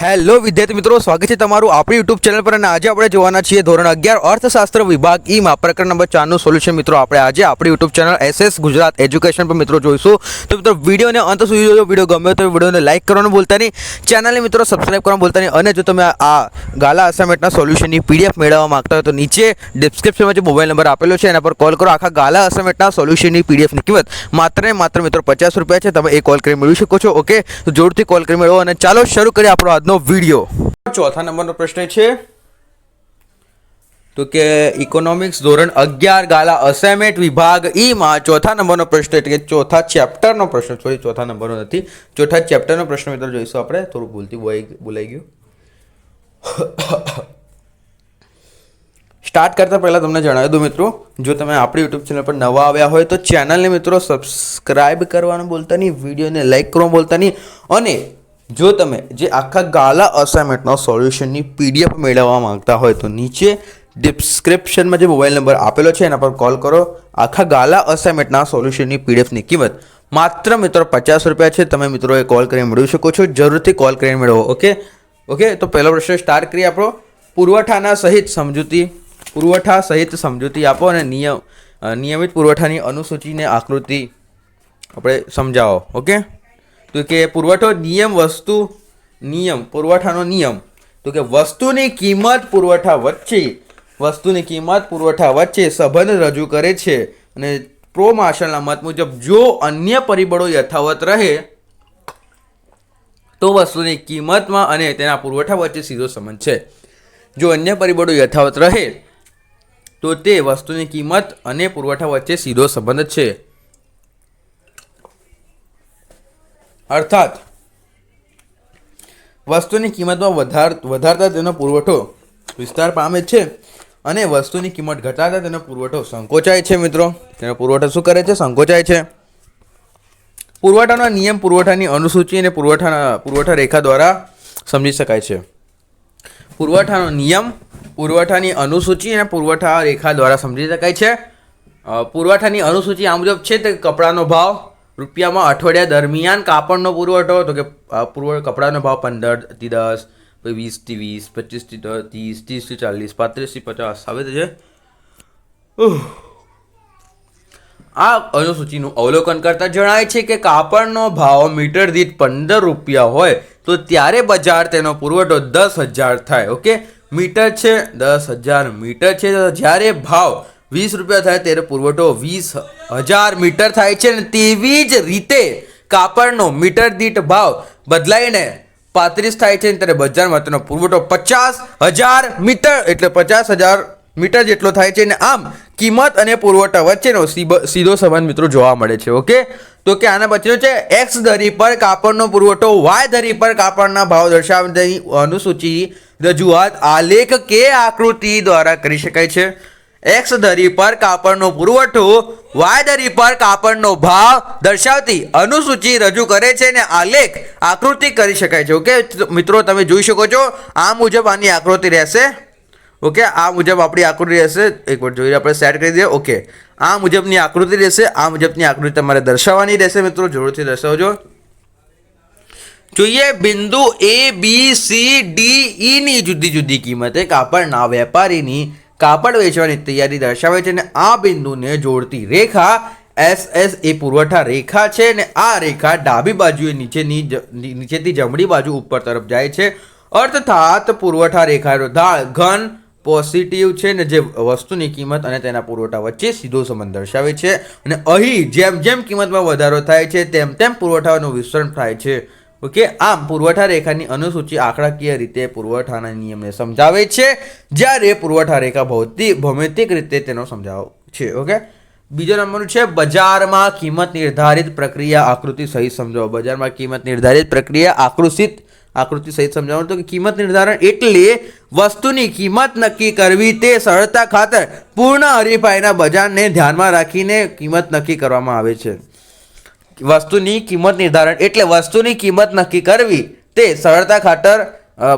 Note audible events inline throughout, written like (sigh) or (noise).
Hello વિદ્યાર્થી મિત્રો, સ્વાગત છે તમારું આપણી યુટ્યુબ ચેનલ પર અને આજે આપણે જોવાના છીએ ધોરણ અગિયાર અર્થશાસ્ત્ર વિભાગ ઈમાં પ્રકરણ નંબર ચારનું સોલ્યુશન. મિત્રો, આપણે આજે આપણી YouTube channel SS Gujarat education પર મિત્રો જોઈશું. તો મિત્રો, વિડીયોને અંત સુધી જોજો. વીડિયો ગમે તો વિડીયોને લાઇક કરવાનું ભૂલતા નહીં. ચેનલને મિત્રો સબસ્ક્રાઈબ કરવાનું ભૂલતા નહીં. અને જો તમે આ ગાલા અસાઇનમેન્ટના સોલ્યુશનની પીડીએફ મેળવવા માગતા હોય તો નીચે ડિસ્ક્રિપ્શનમાં જે મોબાઈલ નંબર આપેલો છે, એના પર કોલ કરો. આખા ગાલા અસાઇનમેન્ટના સોલ્યુશનની પીડીએફની કિંમત માત્ર ને માત્ર મિત્રો પચાસ રૂપિયા છે. તમે એ કોલ કરી મેળવી શકો છો. ઓકે તો જોરથી કોલ કરી મેળવો અને ચાલો શરૂ કરીએ આપણો આજનો વીડિયો ચોથા નંબરનો પ્રશ્ન છે, તો કે ઇકોનોમિક્સ ધોરણ અગિયાર ગાલા અસાઇનમેન્ટ વિભાગ ઈમાં ચોથા નંબરનો પ્રશ્ન એટલે કે ચોથા ચેપ્ટરનો પ્રશ્ન સોરી ચોથા નંબરનો નથી, ચોથા ચેપ્ટરનો પ્રશ્ન મિત્રો જોઈશું આપણે, થોડું ભૂલથી બોલાઈ ગયું. સ્ટાર્ટ કરતાં પહેલાં તમને જણાવી દઉં મિત્રો, જો તમે આપણી યુટ્યુબ ચેનલ પર નવા આવ્યા હોય તો ચેનલને મિત્રો સબસ્ક્રાઇબ કરવાનું બોલતા નહીં વિડીયોને લાઇક કરવાનું બોલતા નહીં, અને જો તમે જે આખા ગાલા અસાઇનમેન્ટનો સોલ્યુશનની પીડીએફ મેળવવા માંગતા હોય તો નીચે ડિસ્ક્રિપ્શનમાં જે મોબાઈલ નંબર આપેલો છે, એના પર કોલ કરો. આખા ગાલા અસાઇનમેન્ટના સોલ્યુશનની પીડીએફની કિંમત માત્ર મિત્રો પચાસ રૂપિયા છે. તમે મિત્રોએ કોલ કરીને મેળવી શકો છો. જરૂરથી કોલ કરીને મેળવો ઓકે ઓકે તો પહેલો પ્રશ્ન સ્ટાર્ટ કરીએ આપણો. પુરવઠાના સહિત સમજૂતી, પુરવઠા સહિત સમજૂતી આપો અને નિયમ નિયમિત પુરવઠાની અનુસૂચિને આકૃતિ આપણે સમજાવો ઓકે તો કે પુરવઠો નિયમ, વસ્તુ નિયમ, પુરવઠાનો નિયમ. તો કે વસ્તુની કિંમત પુરવઠા વચ્ચે, વસ્તુની કિંમત પુરવઠા વચ્ચે સંબંધ રજૂ કરે છે. અને પ્રો માર્શલના મત મુજબ જો અન્ય પરિબળો યથાવત રહે, તો વસ્તુની કિંમતમાં અને તેના પુરવઠા વચ્ચે સીધો સંબંધ છે. જો અન્ય પરિબળો યથાવત રહે, તો તે વસ્તુની કિંમત અને પુરવઠા વચ્ચે સીધો સંબંધ છે. અર્થાત, વસ્તુની કિંમતમાં વધાર, વધારતા તેનો પુરવઠો વિસ્તાર પામે છે અને વસ્તુની કિંમત ઘટાડતા તેનો પુરવઠો સંકોચાય છે મિત્રો. તેનો પુરવઠો શું કરે છે? સંકોચાય છે. પુરવઠાનો નિયમ પુરવઠાની અનુસૂચિ અને પુરવઠાના, પુરવઠા રેખા દ્વારા સમજી શકાય છે. પુરવઠાનો નિયમ, પુરવઠાની અનુસૂચિ અને પુરવઠા રેખા દ્વારા સમજી શકાય છે. પુરવઠાની અનુસૂચિ આ મુજબ છે તે કપડાનો ભાવ રૂપિયામાં અઠવાડિયા દરમિયાન કાપડનો પુરવઠો તો કે અ, કપડાનો ભાવ પંદરથી દસ પછી વીસથી વીસ પચીસથી ત્રીસ ત્રીસથી ચાલીસ પાંત્રીસથી પચાસ આવે છે. આ અનુસૂચિનું અવલોકન કરતા જણાય છે કે કાપડનો ભાવ મીટર દીઠ પંદર રૂપિયા હોય તો ત્યારે બજાર તેનો પુરવઠો દસ હજાર થાય ઓકે મીટર છે દસ હજાર મીટર છે જ્યારે ભાવ વીસ રૂપિયા થાય ત્યારે પુરવઠો વીસ હજાર મીટર થાય છે અને તેવી જ રીતે કાપડનો મીટર દીઠ ભાવ બદલાઈને પાંત્રીસ થાય છે ત્યારે બજારમાં તેનો પુરવઠો પચાસ હજાર મીટર એટલે પચાસ હજાર મીટર જેટલો થાય છે અને આમ કિંમત અને પુરવઠા વચ્ચેનો સીધો સંબંધ મિત્રો જોવા મળે છે, ઓકે? તો કે આના પછીનો છે એક્સ ધરી પર કાપડનો પુરવઠો વાય ધરી પર કાપડના ભાવ દર્શાવવાની અનુસૂચિ રજૂઆત આલેખ કે આકૃતિ દ્વારા કરી શકાય છે. એક્સ ધરી પર કાપડનો પુરવઠો વાય ધરી પર કાપડનો ભાવ દર્શાવતી અનુસૂચિ રજૂ કરે છે અને આલેખ આકૃતિ કરી શકાય છે. ઓકે મિત્રો, તમે જોઈ શકો છો, આ મુજબ આની આકૃતિ રહેશે. ઓકે આ મુજબ આપણી આકૃતિ રહેશે. એક વાર જોઈએ આપણે સેટ કરી દઈએ. ઓકે આ મુજબની આકૃતિ રહેશે. આ મુજબની આકૃતિ તમારે દર્શાવવાની રહેશે મિત્રો. જરૂરથી દર્શાવજો. જોઈએ, બિંદુ એ બી સી ડી ઈની જુદી જુદી કિંમતે કાપડના વેપારીની કાપડ વેચવાની તૈયારી દર્શાવે છે અને આ બિંદુને જોડતી રેખા એસ એસ એ પુરવઠા રેખા છે અને આ રેખા ડાબી બાજુએ નીચેની નીચેથી જમણી બાજુ ઉપર તરફ જાય છે. અર્થાત પુરવઠા રેખાનો ઢાળ ઘન પોઝિટિવ છે ને જે વસ્તુની કિંમત અને તેના પુરવઠા વચ્ચે સીધો સંબંધ દર્શાવે છે. અને અહીં જેમ જેમ કિંમતમાં વધારો થાય છે, તેમ તેમ પુરવઠાનું વિસ્તરણ થાય છે. ઓકે, આમ પુરવઠા રેખાની અનુસૂચિ આંકડાકીય રીતે પુરવઠાના નિયમને સમજાવે છે. જ્યારે પુરવઠા રેખા ભૌતિક, ભૌમિતિક રીતે તેનો સમજાવ છે, ઓકે? બીજો નંબરનું છે, બજારમાં કિંમત નિર્ધારિત પ્રક્રિયા આકૃતિ સહિત સમજાવો. બજારમાં કિંમત નિર્ધારિત પ્રક્રિયા આકૃષિત આકૃતિ સહિત સમજાવવાનું તો કિંમત નિર્ધારણ એટલે વસ્તુની કિંમત નક્કી કરવી તે સરળતા ખાતર પૂર્ણ હરીફાઈના બજારને ધ્યાનમાં રાખીને કિંમત નક્કી કરવામાં આવે છે. વસ્તુની કિંમત નિર્ધારણ એટલે વસ્તુની કિંમત નક્કી કરવી તે સરળતા ખાતર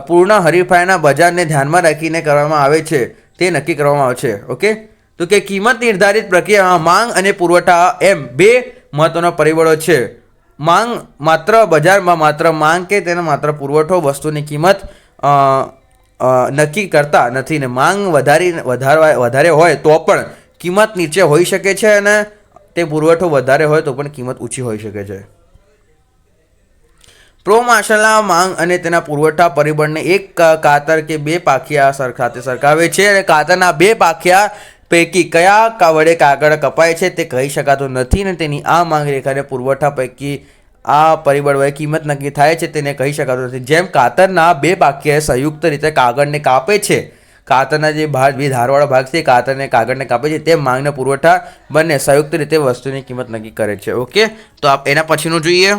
પૂર્ણ હરીફાઈના બજારને ધ્યાનમાં રાખીને કરવામાં આવે છે. તે નક્કી કરવામાં આવે છે. ઓકે? તો કે કિંમત નિર્ધારિત પ્રક્રિયામાં માંગ અને પુરવઠા એમ બે મહત્વના પરિબળો છે. માંગ માત્ર બજારમાં માત્ર માંગ કે તેનો માત્ર પુરવઠો, વસ્તુની કિંમત નક્કી કરતા નથી ને માંગ વધારી, વધારવા, વધારે હોય તો પણ કિંમત નીચે હોઈ શકે છે અને તે પુરવઠો વધારે હોય તો પણ કિંમત ઊંચી હોઈ શકે છે. પ્રો માર્શલના માંગ અને તેના પુરવઠા પરિબળને એક કાતર કે બે પાખિયા સર સરખાવે છે અને કાતરના બે પાખિયા પૈકી કયા વડે કાગળ કપાય છે તે કહી શકાતું નથી ને તેની આ માંગ રેખાને પુરવઠા પૈકી આ પરિબળ વડે કિંમત નક્કી થાય છે તેને કહી શકાતું નથી. જેમ કાતરના બે પાખિયાએ સંયુક્ત રીતે કાગળને કાપે છે કાતરના જે ભાગ બે ધારવાળો ભાગ છે કાતરને કાગળને કાપે છે. તે માંગના પુરવઠા બંને સંયુક્ત રીતે વસ્તુની કિંમત નક્કી કરે છે. ઓકે તો આપ એના પછીનું જોઈએ.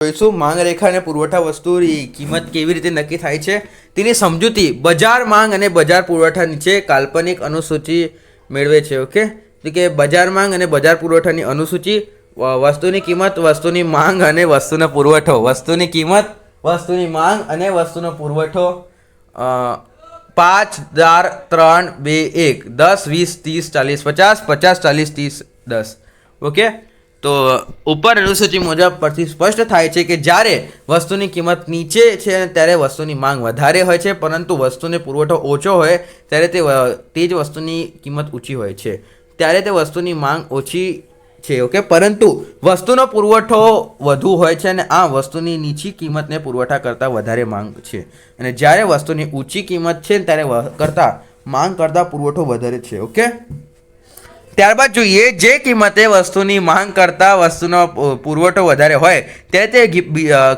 જોઈશું, માંગ રેખા અને પુરવઠા વસ્તુની કિંમત કેવી રીતે નક્કી થાય છે. તેની સમજૂતી બજાર માંગ અને બજાર પુરવઠા નીચે કાલ્પનિક અનુસૂચિ મેળવે છે. ઓકે તો કે બજાર માંગ અને બજાર પુરવઠાની અનુસૂચિ વસ્તુની કિંમત, વસ્તુની માંગ અને વસ્તુનો પુરવઠો. વસ્તુની કિંમત, વસ્તુની માંગ અને વસ્તુનો પુરવઠો પાંચ ચાર ત્રણ બે એક દસ, વીસ, ત્રીસ, ચાલીસ, પચાસ પચાસ, ચાલીસ, ત્રીસ, દસ. ઓકે? તો ઉપર અનુસૂચિ મુજબ પરથી સ્પષ્ટ થાય છે કે જ્યારે વસ્તુની કિંમત નીચે છે ત્યારે વસ્તુની માંગ વધારે હોય છે, પરંતુ વસ્તુને પુરવઠો ઓછો હોય, ત્યારે તે તે જ વસ્તુની કિંમત ઊંચી હોય છે. ત્યારે તે વસ્તુની માંગ ઓછી છે ઓકે પરંતુ વસ્તુનો પુરવઠો વધુ હોય છે અને આ વસ્તુની નીચી કિંમતને પુરવઠા કરતાં વધારે માંગ છે. અને જ્યારે વસ્તુની ઊંચી કિંમત છે ત્યારે કરતાં, માંગ કરતાં પુરવઠો વધારે છે ઓકે ત્યારબાદ જોઈએ, જે કિંમતે વસ્તુની માંગ કરતાં વસ્તુનો પુરવઠો વધારે હોય, તે તે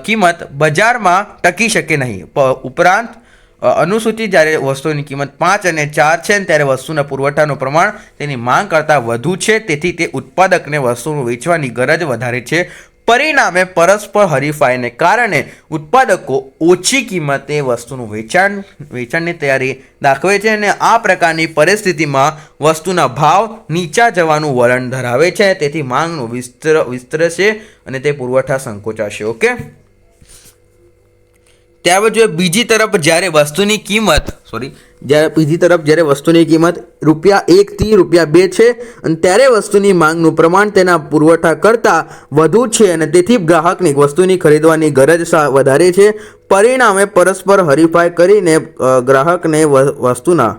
કિંમત બજારમાં ટકી શકે નહીં. ઉપરાંત અ, અનુસૂચિ જ્યારે વસ્તુની કિંમત પાંચ અને ચાર છે ને ત્યારે વસ્તુના પુરવઠાનું પ્રમાણ તેની માંગ કરતાં વધુ છે તેથી તે ઉત્પાદકને વસ્તુનું વેચવાની ગરજ વધારે છે. પરિણામે પરસ્પર હરીફાઈને કારણે ઉત્પાદકો ઓછી કિંમતે વસ્તુનું વેચાણ વેચાણની તૈયારી દાખવે છે અને આ પ્રકારની પરિસ્થિતિમાં વસ્તુના ભાવ નીચા જવાનું વલણ ધરાવે છે. તેથી માંગનું વિસ્તર વિસ્તરશે અને તે પુરવઠા સંકોચાશે. ઓકે? ત્યારબાદ જોઈએ બીજી તરફ જ્યારે વસ્તુની કિંમત સોરી જ્યારે બીજી તરફ જ્યારે વસ્તુની કિંમત રૂપિયા એકથી રૂપિયા બે છે અને ત્યારે વસ્તુની માંગનું પ્રમાણ તેના પુરવઠા કરતાં વધુ છે અને તેથી ગ્રાહકની વસ્તુની ખરીદવાની ગરજ વધારે છે. પરિણામે પરસ્પર હરીફાઈ કરીને ગ્રાહકને વસ્તુના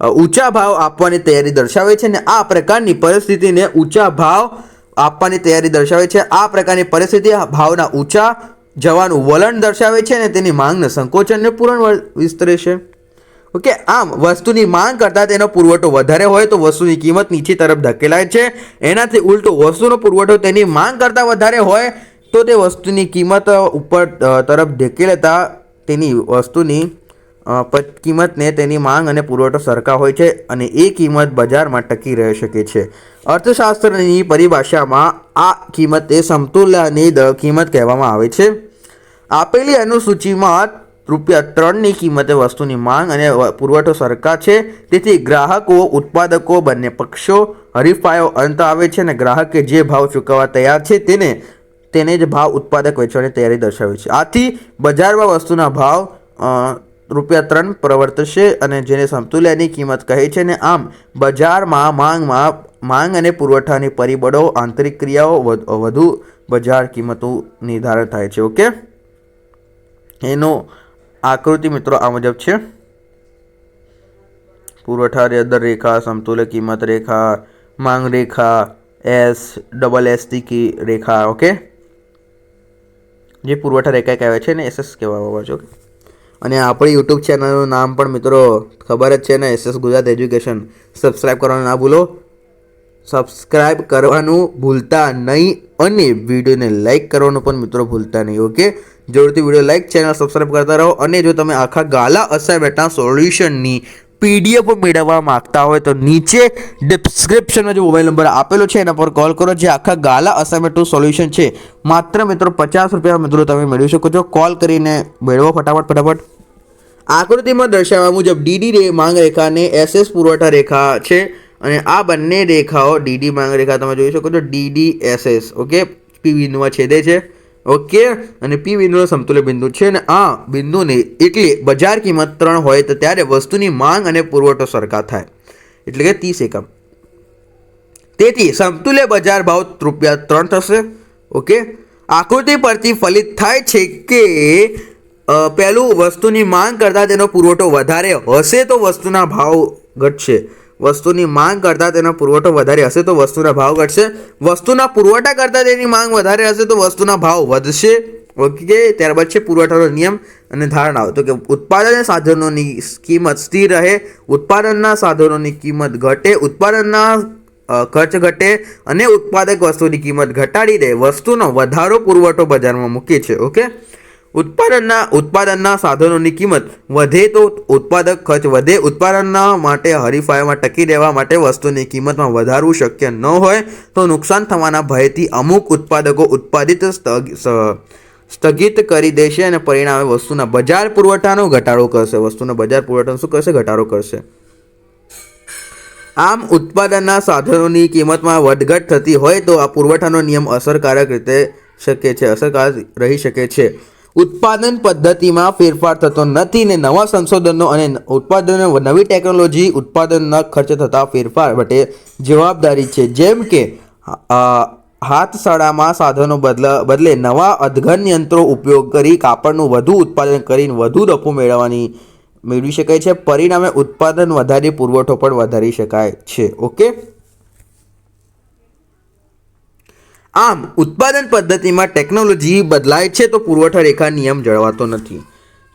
ઊંચા ભાવ આપવાની તૈયારી દર્શાવે છે અને આ પ્રકારની પરિસ્થિતિને ઊંચા ભાવ આપવાની તૈયારી દર્શાવે છે. આ પ્રકારની પરિસ્થિતિ ભાવના ઊંચા જવાનું વલણ દર્શાવે છે અને તેની માંગને સંકોચનને પૂરણ વિસ્તરે છે. ઓકે, આમ વસ્તુની માંગ કરતાં તેનો પુરવઠો વધારે હોય તો વસ્તુની કિંમત નીચે તરફ ધકેલાય છે. એનાથી ઉલટો વસ્તુનો પુરવઠો તેની માંગ કરતાં વધારે હોય તો તે વસ્તુની કિંમત ઉપર તરફ ધકેલતા તેની વસ્તુની કિંમતને તેની માંગ અને પુરવઠો સરખા હોય છે અને એ કિંમત બજારમાં ટકી રહી શકે છે. અર્થશાસ્ત્રની પરિભાષામાં આ કિંમત એ દ- કિંમત કહેવામાં આવે છે. આપેલી અનુસૂચિમાં રૂપિયા ત્રણની કિંમતે વસ્તુની માંગ અને પુરવઠો સરખા છે. તેથી ગ્રાહકો, ઉત્પાદકો, બંને પક્ષો હરીફાયો અંત આવે છે અને ગ્રાહકે જે ભાવ ચૂકવવા તૈયાર છે તેને તેને જ ભાવ ઉત્પાદક વેચવાની તૈયારી દર્શાવે છે. આથી બજારમાં વસ્તુના ભાવ રૂપિયા ત્રણ પ્રવર્તશે અને જેને સમતુલ્યની કિંમત કહે છે ને આમ, બજારમાં માંગમાં, માંગ અને પુરવઠાની પરિબળો, આંતરિક ક્રિયાઓ, વધ- બજાર કિંમતો નિર્ધારણ થાય છે. ઓકે? એનો આકૃતિ મિત્રો આ મુજબ છે. પુરવઠા દર રેખા, સમતુલ્ય કિંમત રેખા, માંગ રેખા, એસ, ડબલ એસ કી રેખા, ઓકે? જે પુરવઠા રેખા કહેવાય છે ને એસએસ કહેવામાં આવે છે, ઓકે? અને આપણી યુટ્યુબ ચેનલનું નામ પણ મિત્રો ખબર જ છે ને, એસએસ ગુજરાત એજ્યુકેશન. સબસ્ક્રાઈબ કરવાનું ના ભૂલો. સબસ્ક્રાઈબ કરવાનું ભૂલતા નહીં અને વિડીયોને લાઈક કરવાનું પણ મિત્રો ભૂલતા નહીં, ઓકે? જરૂરથી વીડિયો લાઈક, ચેનલ સબસ્ક્રાઇબ કરતા રહો અને જો તમે આખા ગાલા અસાઇનમેન્ટના સોલ્યુશનની પીડીએફ મેળવવા માંગતા હોય તો નીચે ડિસ્ક્રિપ્શનમાં જે મોબાઈલ નંબર આપેલો છે, એના પર કોલ કરો. જે આખા ગાલા અસાઇનમેન્ટનું સોલ્યુશન છે, માત્ર મિત્રો પચાસ રૂપિયા મિત્રો તમે મેળવી શકો છો. કોલ કરીને મેળવો ફટાફટ ફટાફટ. આકૃતિમાં દર્શાવ્યા મુજબ ડીડી રે માંગ રેખા અને એસએસ પુરવઠા રેખા છે અને આ બંને રેખાઓ ડીડી માંગ રેખા તમે જોઈ શકો છો. ડીડી એસએસ ઓકે પી બિંદુમાં છેદે છે. ઓકે? અને પી બિંદુનો સમતુલ્ય બિંદુ છે અને આ બિંદુની એટલે બજાર કિંમત ત્રણ હોય તો ત્યારે વસ્તુની માંગ અને પુરવઠો સરખા થાય. એટલે કે ત્રીસ એકમ. તેથી સમતુલ્ય બજાર ભાવ રૂપિયા ત્રણ થશે. ઓકે? આકૃતિ પરથી ફલિત થાય છે કે પહેલું વસ્તુની માંગ કરતાં તેનો પુરવઠો વધારે હશે તો વસ્તુના ભાવ ઘટશે. વસ્તુની માંગ કરતાં તેનો પુરવઠો વધારે હશે તો વસ્તુના ભાવ ઘટશે. વસ્તુના પુરવઠા કરતાં તેની માંગ વધારે હશે તો વસ્તુના ભાવ વધશે. ઓકે, ત્યારબાદ છે પુરવઠાનો નિયમ અને ધારણાઓ તો કે ઉત્પાદન સાધનોની કિંમત સ્થિર રહે, ઉત્પાદનના સાધનોની કિંમત ઘટે, ઉત્પાદનના ખર્ચ ઘટે અને ઉત્પાદક વસ્તુની કિંમત ઘટાડી દે. વસ્તુનો વધારો પુરવઠો બજારમાં મૂકે છે. ઓકે? ઉત્પાદનના ઉત્પાદનના સાધનોની કિંમત વધે તો ઉત્પાદક ખર્ચ વધે. ઉત્પાદનના માટે હરીફાઈમાં ટકી રહેવા માટે વસ્તુની કિંમતમાં વધારવું શક્ય ન હોય તો નુકસાન થવાના ભયથી અમુક ઉત્પાદકો ઉત્પાદિત સ્થગિત કરી દેશે અને પરિણામે વસ્તુના બજાર પુરવઠાનો ઘટાડો કરશે. વસ્તુના બજાર પુરવઠાનો શું કરશે? ઘટાડો કરશે. આમ ઉત્પાદનના સાધનોની કિંમતમાં વધઘટ થતી હોય તો આ પુરવઠાનો નિયમ અસરકારક રીતે શકે છે, અસરકારક રહી શકે છે. ઉત્પાદન પદ્ધતિમાં ફેરફાર થતો નથી ને નવા સંશોધનો અને ઉત્પાદન નવી ટેકનોલોજી ઉત્પાદનના ખર્ચ થતા ફેરફાર માટે જવાબદારી છે. જેમ કે અ, હાથશાળામાં સાધનો બદલા બદલે નવા અધઘન યંત્રો ઉપયોગ કરી કાપડનું વધુ ઉત્પાદન કરીને વધુ નફો મેળવવાની મેળવી શકાય છે. પરિણામે ઉત્પાદન વધારી પુરવઠો પણ વધારી શકાય છે. ઓકે? આમ, ઉત્પાદન પદ્ધતિમાં ટેકનોલોજી બદલાય છે તો પુરવઠા રેખા નિયમ જળવાતો નથી.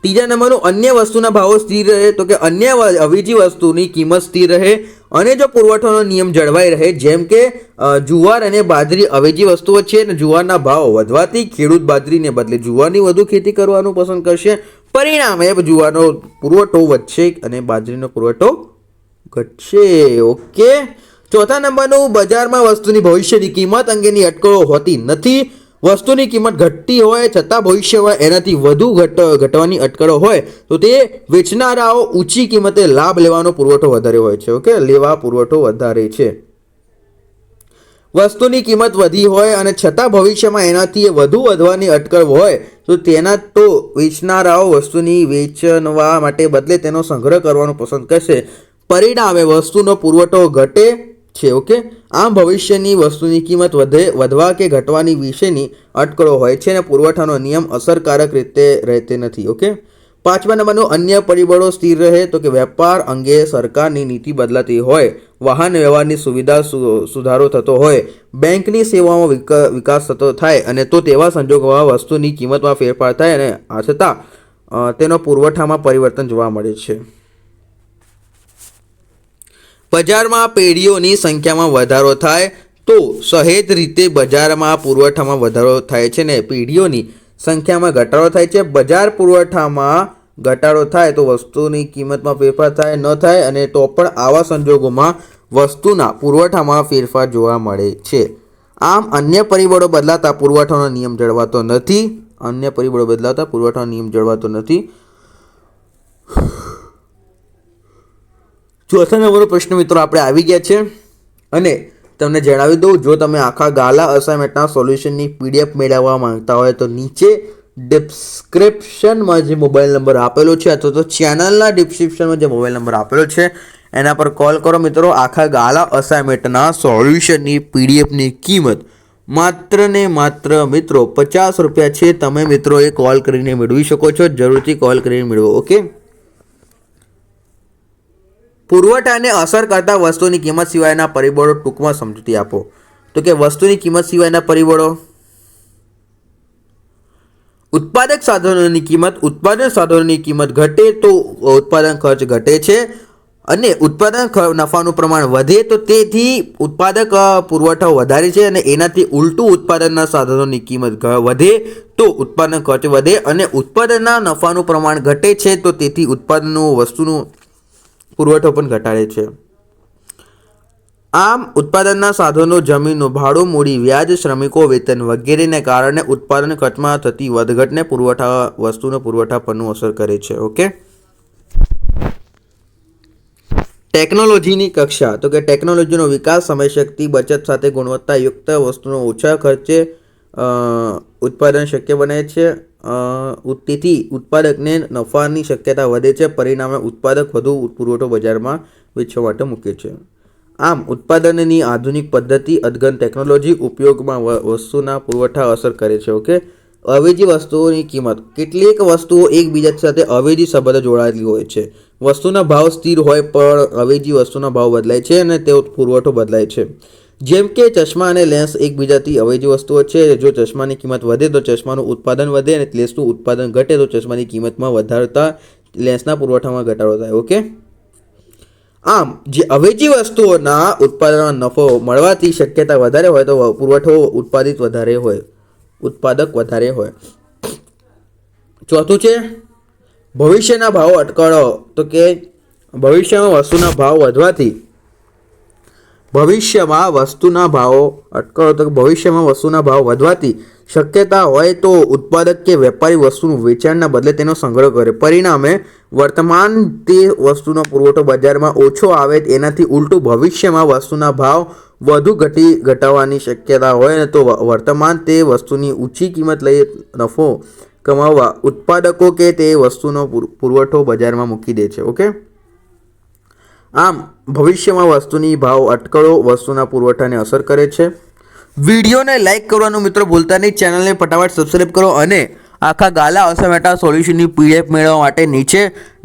ત્રીજા નંબરનું, અન્ય વસ્તુના ભાવો સ્થિર રહે તો કે અન્ય અવેજી વસ્તુની કિંમત સ્થિર રહે અને જો પુરવઠાનો નિયમ જળવાઈ રહે, જેમ કે જુવાર અને બાજરી અવેજી વસ્તુઓ છે અને જુવારના ભાવ વધવાથી ખેડૂત બાજરીને બદલે જુવારની વધુ ખેતી કરવાનું પસંદ કરશે. પરિણામે, જુવારનો પુરવઠો વધશે અને બાજરીનો પુરવઠો ઘટશે. ઓકે? ચોથા નંબરનું, બજારમાં વસ્તુની ભવિષ્યની કિંમત અંગેની અટકળો હોતી નથી. વસ્તુની કિંમત ઘટતી હોય છતાં ભવિષ્યમાં એનાથી વધુ ઘટ, ઘટવાની અટકળો હોય, તો તે વેચનારાઓ ઊંચી કિંમતે લાભ લેવાનો પુરવઠો વધારે હોય છે, ઓકે? લેવા પુરવઠો વધારે છે. વસ્તુની કિંમત વધી હોય અને છતાં ભવિષ્યમાં એનાથી વધુ વધવાની અટકળ હોય, તો તેના તો વેચનારાઓ વસ્તુની વેચવા માટે બદલે તેનો સંગ્રહ કરવાનું પસંદ કરશે. પરિણામે વસ્તુનો પુરવઠો ઘટે છે ઓકે આમ ભવિષ્યની વસ્તુની કિંમત વધે, વધવા કે ઘટવાની વિશેની અટકળો હોય છે અને પુરવઠાનો નિયમ અસરકારક રીતે રહેતે નથી ઓકે પાંચમા નંબરનું, અન્ય પરિબળો સ્થિર રહે તો કે વેપાર અંગે સરકારની નીતિ બદલાતી હોય, વાહન વ્યવહારની સુવિધા સુધારો થતો હોય, બેંકની સેવાઓમાં વિક- વિકાસ થતો થાય અને તો તેવા સંજોગોમાં વસ્તુની કિંમતમાં ફેરફાર થાય અને આ છતાં તેનો પુરવઠામાં પરિવર્તન જોવા મળે છે. બજારમાં પેઢીઓની સંખ્યામાં વધારો થાય તો સહેજ રીતે બજારમાં પુરવઠામાં વધારો થાય છે ને પેઢીઓની સંખ્યામાં ઘટાડો થાય છે. બજાર પુરવઠામાં ઘટાડો થાય તો વસ્તુની કિંમતમાં ફેરફાર થાય ન થાય અને તો પણ આવા સંજોગોમાં વસ્તુના પુરવઠામાં ફેરફાર જોવા મળે છે. આમ અન્ય પરિબળો બદલાતા પુરવઠાનો નિયમ જળવાતો નથી. અન્ય પરિબળો બદલાતા પુરવઠાનો નિયમ જળવાતો નથી. ચોથા નંબરનો પ્રશ્ન મિત્રો આપણે આવી ગયા છે, અને તમને જણાવી દઉં, જો તમે આખા ગાલા અસાઇનમેન્ટના સોલ્યુશનની પીડીએફ મેળવવા માંગતા હોય તો નીચે ડિસ્ક્રિપ્શનમાં જે મોબાઈલ નંબર આપેલો છે, અથવા તો ચેનલના ડિસ્ક્રિપ્શનમાં જે મોબાઈલ નંબર આપેલો છે, એના પર કોલ કરો મિત્રો. આખા ગાલા અસાઇનમેન્ટના સોલ્યુશનની પીડીએફની કિંમત માત્ર ને માત્ર મિત્રો પચાસ રૂપિયા છે. તમે મિત્રો એ કોલ કરીને મેળવી શકો છો. જરૂરથી કોલ કરીને મેળવો, ઓકે? પુરવઠાને અસર કરતા વસ્તુની કિંમત સિવાયના પરિબળો ટૂંકમાં સમજૂતી આપો. તો કે વસ્તુની કિંમત સિવાયના પરિબળો? ઉત્પાદક સાધનોની કિંમત, ઉત્પાદન સાધનોની કિંમત ઘટે તો ઉત્પાદન ખર્ચ ઘટે છે અને ઉત્પાદન નફાનું પ્રમાણ વધે તો તેથી ઉત્પાદક પુરવઠાઓ પુરવઠો વધારે છે અને એનાથી ઉલટું ઉત્પાદનના સાધનોની કિંમત વધે તો ઉત્પાદન ખર્ચ વધે અને ઉત્પાદનના નફાનું પ્રમાણ ઘટે છે તો તેથી ઉત્પાદનનું, વસ્તુનું પુરવઠો પણ ઘટાડે છે. આમ, ઉત્પાદનના સાધનો, જમીનો, ભાડું મૂડી, વ્યાજ, શ્રમિકો, વેતન વગેરેને કારણે ઉત્પાદન ખર્ચમાં થતી વધઘટને પુરવઠા, વસ્તુનો પુરવઠા પરનું અસર કરે છે, ઓકે? ટેકનોલોજીની કક્ષા. તો કે ટેકનોલોજીનો વિકાસ, સમયશક્તિ, બચત સાથે ગુણવત્તાયુક્ત વસ્તુનો ઓછા ખર્ચે ઉત્પાદન શક્ય બને છે. તેથી ઉત્પાદકને નફાની શક્યતા વધે છે. પરિણામે ઉત્પાદક વધુ પુરવઠો બજારમાં વેચવા માટે મૂકે છે. આમ, ઉત્પાદનની આધુનિક પદ્ધતિ અદગન ટેકનોલોજી ઉપયોગમાં વસ્તુના પુરવઠા અસર કરે છે, ઓકે? અવેજી વસ્તુઓની કિંમત. કેટલીક વસ્તુઓ એકબીજા સાથે અવેજી સંબંધ જોડાયેલી હોય છે. વસ્તુના ભાવ સ્થિર હોય, પણ અવેજી વસ્તુના ભાવ બદલાય છે અને તેઓ પુરવઠો બદલાય છે. જેમ કે ચશ્મા અને લેન્સ એકબીજાથી અવેજી વસ્તુઓ છે. જો ચશ્માની કિંમત વધે તો ચશ્માનું ઉત્પાદન વધે અને લેન્સનું ઉત્પાદન ઘટે તો ચશ્માની કિંમતમાં વધારતા લેન્સના પુરવઠામાં ઘટાડો થાય, ઓકે? આમ, જે અવેજી વસ્તુઓના ઉત્પાદનમાં નફો મળવાથી શક્યતા વધારે હોય તો પુરવઠો ઉત્પાદિત વધારે હોય, ઉત્પાદક વધારે હોય. ચોથું છે, ભવિષ્યના ભાવો અટકળો. તો કે ભવિષ્યમાં વસ્તુના ભાવ વધવાથી ભવિષ્યમાં વસ્તુના ભાવો, અટકળો તો ભવિષ્યમાં વસ્તુના ભાવ વધવાથી શક્યતા હોય તો ઉત્પાદક કે વેપારી વસ્તુનું વેચાણના બદલે તેનો સંગ્રહ કરે. પરિણામે, વર્તમાન તે વસ્તુનો પુરવઠો બજારમાં ઓછો આવે એનાથી ઉલટું ભવિષ્યમાં વસ્તુના ભાવ વધુ ઘટી ઘટાવવાની શક્યતા હોય તો વર્તમાન તે વસ્તુની ઊંચી કિંમત લઈ નફો કમાવવા ઉત્પાદકો કે તે વસ્તુનો પુર- પુરવઠો બજારમાં મૂકી દે છે. ઓકે? આમ, ભવિષ્યમાં વસ્તુની ભાવ અટકળો, વસ્તુના પુરવઠાને અસર કરે છે. વિડીયોને લાઈક કરવાનું મિત્રો ભૂલતા નહીં. ચેનલને ફટાફટ સબસ્ક્રાઈબ કરો અને આખા ગાલા અસમેટા સોલ્યુશનની પીડીએફ મેળવવા માટે નીચે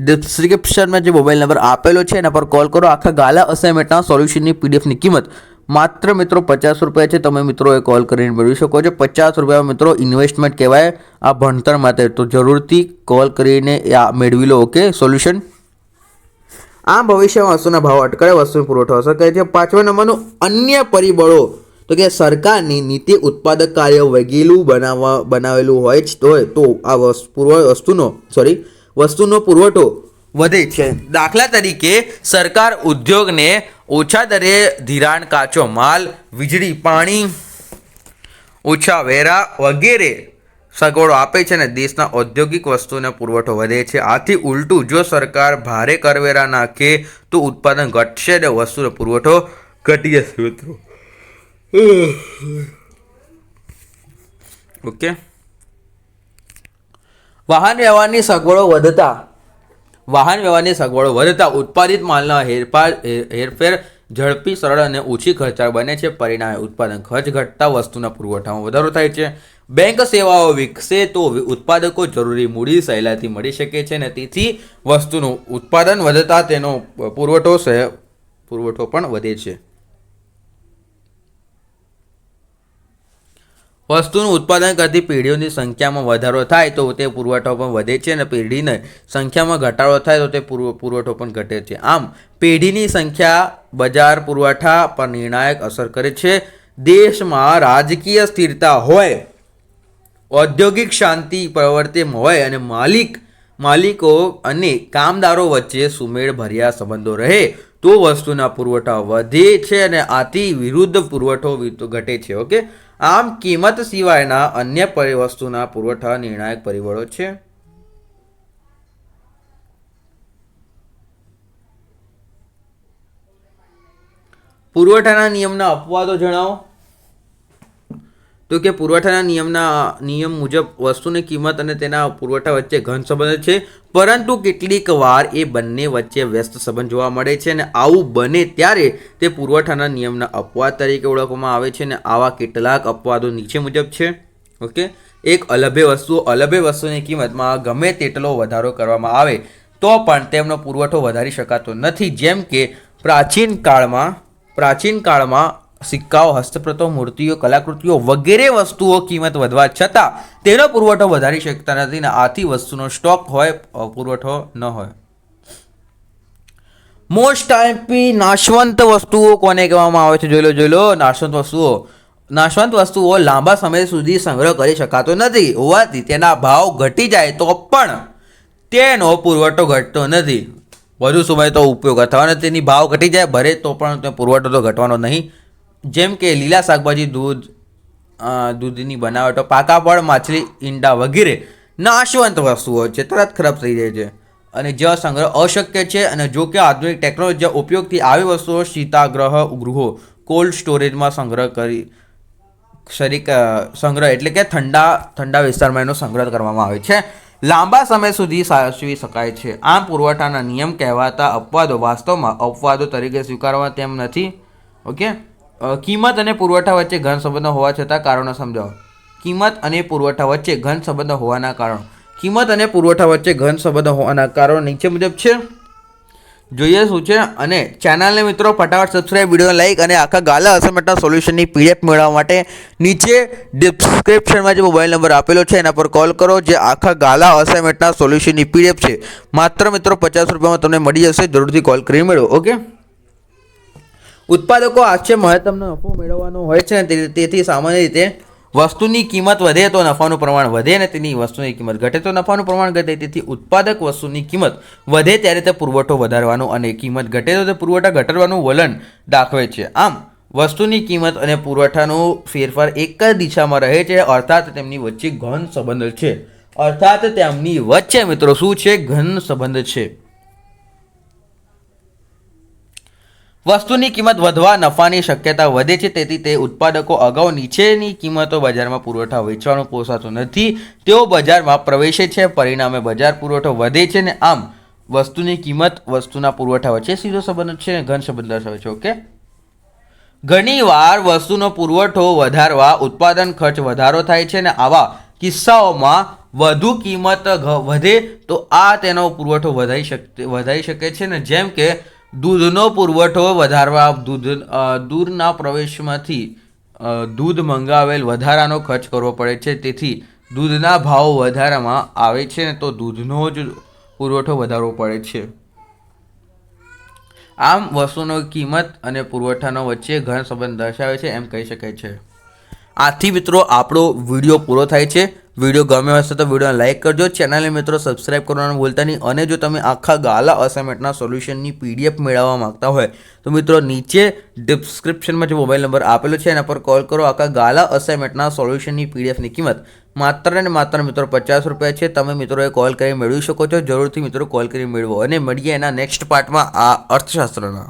ડિસ્ક્રિપ્શનમાં જે મોબાઈલ નંબર આપેલો છે, એના પર કોલ કરો. આખા ગાલા અસાઇનમેન્ટના સોલ્યુશનની પીડીએફની કિંમત માત્ર મિત્રો પચાસ રૂપિયા છે. તમે મિત્રોએ કોલ કરીને મેળવી શકો છો. પચાસ રૂપિયા મિત્રો ઇન્વેસ્ટમેન્ટ કહેવાય આ ભણતર માટે. તો જરૂરથી કોલ કરીને મેળવી લો ઓકે સોલ્યુશન આમ ભવિષ્યમાં વસ્તુના ભાવ અટકળે વસ્તુનો પુરવઠો અસર કરે છે. પાંચમા નંબરનું અન્ય પરિબળો તો કે સરકારની નીતિ ઉત્પાદક કાર્ય વગેલું બનાવવા બનાવેલું હોય જ તો તો આ પૂર્વ વસ્તુનો સોરી વસ્તુનો પુરવઠો વધે છે. દાખલા તરીકે સરકાર ઉદ્યોગને ઓછા દરે ધિરાણ કાચો માલ, વીજળી, પાણી, ઓછા વેરા વગેરે સગવડો આપે છે અને દેશના ઔદ્યોગિક વસ્તુનો પુરવઠો વધે છે. આથી ઉલટું, જો સરકાર ભારે કરવેરા નાખે, તો ઉત્પાદન ઘટશે અને વસ્તુનો પુરવઠો ઘટી જશે મિત્રો. (sighs) ઓકે. વાહન વ્યવહારની સગવડો વધતા, વાહન વ્યવહારની સગવડો વધતા ઉત્પાદિત માલના હેરફાર, હેરફેર ઝડપી, સરળ અને ઓછી ખર્ચાળ બને છે. પરિણામે ઉત્પાદન ખર્ચ ઘટતા વસ્તુના પુરવઠામાં વધારો થાય છે. બેંક સેવાઓ વિકસે તો ઉત્પાદકો જરૂરી મૂડી સહેલાઈથી મળી શકે છે અને તેથી વસ્તુનું ઉત્પાદન વધતા તેનો પુરવઠો પુરવઠો પણ વધે છે. વસ્તુનું ઉત્પાદન કરતી પેઢીઓની સંખ્યામાં વધારો થાય તો તે પુરવઠો પણ વધે છે અને પેઢીને સંખ્યામાં ઘટાડો થાય તો તે પુરવઠો પણ ઘટે છે. આમ, પેઢીની સંખ્યા બજાર પુરવઠા પર નિર્ણાયક અસર કરે છે. દેશમાં રાજકીય સ્થિરતા હોય, ઔદ્યોગિક શાંતિ પ્રવર્તે હોય અને માલિક, માલિકો અને કામદારો વચ્ચે સુમેળ ભર્યા સંબંધો રહે તો વસ્તુના પુરવઠા વધે છે અને આથી વિરુદ્ધ પુરવઠો ઘટે છે, ઓકે? આમ કિંમત સિવાયના અન્ય વસ્તુના પુરવઠા નિર્ણાયક પરિબળો છે. પુરવઠાના નિયમના અપવાદો જણાવો. તો કે પુરવઠાના નિયમના, નિયમ મુજબ વસ્તુની કિંમત અને તેના પુરવઠા વચ્ચે ઘન સંબંધ છે. પરંતુ કેટલીક વાર એ બંને વચ્ચે વ્યસ્ત સંબંધ જોવા મળે છે અને આવું બને ત્યારે તે પુરવઠાના નિયમના અપવાદ તરીકે ઓળખવામાં આવે છે અને આવા કેટલાક અપવાદો નીચે મુજબ છે. ઓકે? એક અલભ્ય વસ્તુ, અલભ્ય વસ્તુની કિંમતમાં ગમે તેટલો વધારો કરવામાં આવે તો પણ તેમનો પુરવઠો વધારી શકાતો નથી. જેમ કે પ્રાચીન કાળમાં પ્રાચીન કાળમાં સિક્કાઓ, હસ્તપ્રતો, મૂર્તિઓ, કલાકૃતિઓ વગેરે વસ્તુઓ કિંમત વધવા છતાં તેનો પુરવઠો વધારી શકતા નથી ને આથી વસ્તુનો સ્ટોક હોય પુરવઠો ન હોય. મોસ્ટ આઈપી નાશવંત વસ્તુઓ કોને કહેવામાં આવે છે? જોઈ લો જોઈ લો, નાશવંત વસ્તુઓ. નાશવંત વસ્તુઓ લાંબા સમય સુધી સંગ્રહ કરી શકાતો નથી. હોવાથી તેના ભાવ ઘટી જાય તો પણ તેનો પુરવઠો ઘટતો નથી. વધુ સમય તો ઉપયોગ અથવા તેની ભાવ ઘટી જાય ભરે તો પણ પુરવઠો તો ઘટવાનો નહીં. જેમ કે લીલા શાકભાજી, દૂધ દૂધની બનાવટો પાકા ફળ માછલી, ઈંડા વગેરે નાશવંત વસ્તુઓ છે. તરત ખરાબ થઈ જાય છે. અને જ સંગ્રહ અશક્ય છે અને જો કે આધુનિક ટેકનોલોજીના ઉપયોગથી આવી વસ્તુઓ શીતાગ્રહ ગૃહો કોલ્ડ સ્ટોરેજમાં સંગ્રહ કરી શરીક સંગ્રહ એટલે કે ઠંડા ઠંડા વિસ્તારમાં એનો સંગ્રહ કરવામાં આવે છે. લાંબા સમય સુધી સાચવી શકાય છે. આમ પુરવઠાના નિયમ કહેવાતા અપવાદો વાસ્તવમાં અપવાદો તરીકે સ્વીકારવા તેમ નથી. ઓકે? કિંમત અને પુરવઠા વચ્ચે ઘન સંબંધો હોવા છતાં કારણો સમજાવો. કિંમત અને પુરવઠા વચ્ચે ઘન સંબંધો હોવાના કારણો. કિંમત અને પુરવઠા વચ્ચે ઘન સંબંધો હોવાના કારણો નીચે મુજબ છે. જોઈએ શું છે? અને ચેનલને મિત્રો ફટાફટ સબસ્ક્રાઈબ વીડિયો લાઈક અને આખા ગાલા અસાઇનમેન્ટના સોલ્યુશનની પીડીએફ મેળવવા માટે નીચે ડિસ્ક્રિપ્શનમાં જે મોબાઈલ નંબર આપેલો છે, એના પર કોલ કરો. જે આખા ગાલા અસાઇનમેન્ટના સોલ્યુશનની પીડીએફ છે. માત્ર મિત્રો પચાસ રૂપિયામાં તમને મળી જશે. જરૂરથી કોલ કરી મેળવો ઓકે ઉત્પાદકો આશરે મહત્તમનો નફો મેળવવાનો હોય છે તેથી સામાન્ય રીતે વસ્તુની કિંમત વધે તો નફાનું પ્રમાણ વધે અને તેની વસ્તુની કિંમત ઘટે તો નફાનું પ્રમાણ ઘટે. તેથી ઉત્પાદક વસ્તુની કિંમત વધે ત્યારે તે પુરવઠો વધારવાનો અને કિંમત ઘટે તો તે પુરવઠા ઘટાડવાનું વલણ દાખવે છે. આમ, વસ્તુની કિંમત અને પુરવઠાનો ફેરફાર એક જ દિશામાં રહે છે, અર્થાત તેમની વચ્ચે ઘન સંબંધ છે. અર્થાત તેમની વચ્ચે, મિત્રો, શું છે? ઘન સંબંધ છે. વસ્તુની કિંમત વધવા, નફાની શક્યતા વધે છે, તેથી તે ઉત્પાદકો અગાઉ નીચેની કિંમતો બજારમાં પુરવઠા વેચવાનું પોસાતું નથી. તેઓ બજારમાં પ્રવેશે છે, પરિણામે બજાર પુરવઠો વધે છે ને આમ વસ્તુની કિંમત વસ્તુના પુરવઠા વચ્ચે સીધો સંબંધ છે ને ઘન સંબંધ દર્શાવે છે, ઓકે? ઘણીવાર વસ્તુનો પુરવઠો વધારવા, ઉત્પાદન ખર્ચ વધારો થાય છે ને આવા કિસ્સાઓમાં વધુ કિંમત વધે તો આ તેનો પુરવઠો વધારી શકે વધારી શકે છે ને, જેમ કે દૂધનો પુરવઠો વધારવા, દૂધ દૂરના પ્રવેશમાંથી દૂધ મંગાવેલ વધારાનો ખર્ચ કરવો પડે છે. તેથી દૂધના ભાવ વધારામાં આવે છે તો દૂધનો જ પુરવઠો વધારવો પડે છે. આમ વસ્તુનો કિંમત અને પુરવઠાનો વચ્ચે ઘણ સંબંધ દર્શાવે છે એમ કહી શકાય છે. આથી મિત્રો, આપણો વીડિયો પૂરો થાય છે. વીડિયો ગમ્યો હશે તો વિડીયોને લાઇક કરજો. ચેનલને મિત્રો સબસ્ક્રાઇબ કરવાનું ભૂલતા નહીં. અને જો તમે આખા ગાલા અસાઇનમેન્ટના સોલ્યુશનની પીડીએફ મેળવવા માગતા હોય, તો મિત્રો નીચે ડિસ્ક્રિપ્શનમાં જે મોબાઈલ નંબર આપેલો છે, એના પર કોલ કરો. આખા ગાલા અસાઇનમેન્ટના સોલ્યુશનની પીડીએફની કિંમત માત્ર ને માત્ર મિત્રો પચાસ રૂપિયા છે. તમે મિત્રોએ કોલ કરી મેળવી શકો છો. જરૂરથી મિત્રો કોલ કરી મેળવો. અને મળીએ એના નેક્સ્ટ પાર્ટમાં આ અર્થશાસ્ત્રના.